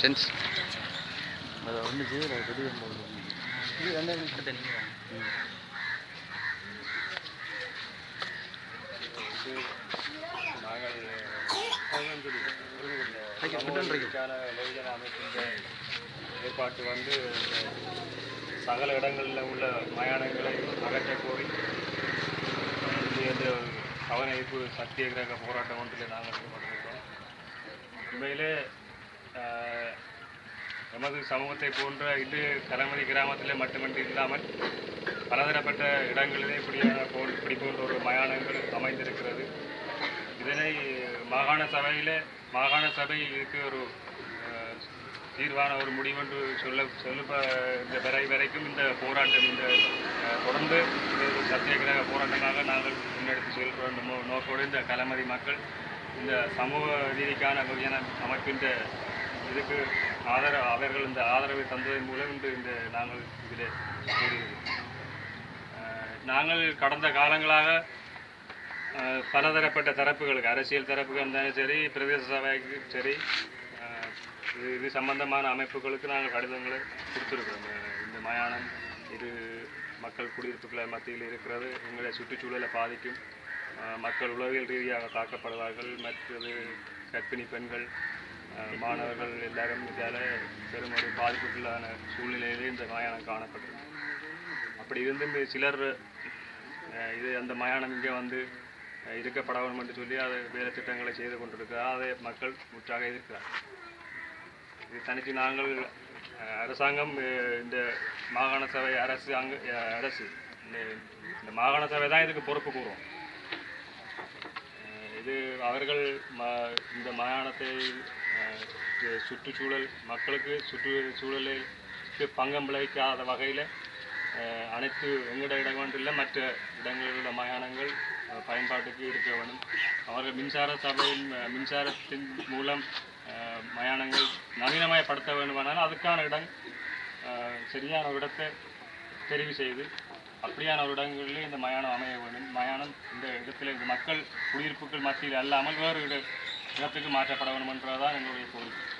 Sense அதை ஒன்று செய்யல வெளியே இது ரெண்டு அடுத்த நீங்கள் ஏற்பாட்டு வந்து சகல இடங்களில் உள்ள மயானங்களை அகற்ற கோரி கவனிப்பு சத்தியகிரக போராட்டம் ஒன்றில் நாங்கள் ஈடுபட்டிருக்கோம் உண்மையிலே நமது சமூகத்தை போன்ற இது கரமதி கிராமத்தில் மட்டுமின்றி இல்லாமல் பலதரப்பட்ட இடங்களிலே இப்படியான போ இப்படி போன்ற ஒரு மயானங்கள் அமைந்திருக்கிறது. இதனை மாகாண சபையில் மாகாண சபை இதுக்கு ஒரு தீர்வான ஒரு முடிவென்று சொல்ல சொல்ல இந்த வரை வரைக்கும் இந்த போராட்டம் இந்த தொடர்ந்து இந்த ஒரு சத்தியாகிரக போராட்டமாக நாங்கள் முன்னெடுத்து செல்கிறோம் நோக்கோடு இந்த கலமதி மக்கள் இந்த சமூக நீதிக்கான வகையான அமைப்பின் இதுக்கு ஆதரவு அவர்கள் இந்த ஆதரவை தந்ததன் மூலம் இன்று இந்த நாங்கள் இதில் நாங்கள் கடந்த காலங்களாக பலதரப்பட்ட தரப்புகளுக்கு அரசியல் தரப்புகள் இருந்தாலும் சரி பிரதேச சபைக்கு சரி இது இது சம்பந்தமான அமைப்புகளுக்கு நாங்கள் கடிதங்களை கொடுத்துருக்குறோம். இந்த மயானம் இது மக்கள் குடியிருப்புகளை மத்தியில் இருக்கிறது எங்களை சுற்றுச்சூழலை பாதிக்கும் மக்கள் உளவியல் ரீதியாக தாக்கப்படுவார்கள் மற்றது கர்ப்பிணி பெண்கள் மாணவர்கள் எல்லாரும் இதால் பெரும் ஒரு பாதிப்புக்குள்ளான சூழ்நிலையிலே இந்த மயானம் காணப்பட்டது. அப்படி இருந்து சிலர் அஹ் இது அந்த மயானம் இங்கே வந்து இருக்கப்பட வேண்டும் என்று சொல்லி அதை வேலை திட்டங்களை செய்து கொண்டிருக்கிறார். அதை மக்கள் முற்றாக எதிர்க்கிறார் இது தனித்து நாங்கள் அஹ், அரசாங்கம் இந்த மாகாண சபை அரசு அங்கு அஹ், அரசு இந்த மாகாண சபை தான் இதுக்கு பொறுப்பு கூறும். அஹ், இது அவர்கள் ம இந்த மயானத்தை சுற்றுச்சூழல் மக்களுக்கு சுற்றுச்சூழலுக்கு பங்கம் விளைவிக்காத வகையில் அனைத்து எங்கட இடம் இல்லை மற்ற இடங்களில் உள்ள மயானங்கள் பயன்பாட்டுக்கு இருக்க வேண்டும் அவர்கள் மின்சார சபையின் மின்சாரத்தின் மூலம் மயானங்கள் நவீனமயப்படுத்த வேண்டுமானால் அதுக்கான இடம் சரியான ஒரு இடத்தை தெரிவு செய்து அப்படியான ஒரு இடங்களிலே இந்த மயானம் அமைய வேண்டும். மயானம் இந்த இடத்துல இந்த மக்கள் குடியிருப்புகள் மத்தியில் அல்லாமல் வேறு இட இடத்துக்கு மாற்றப்பட வேண்டும் என்றதான் எங்களுடைய கோரிக்கை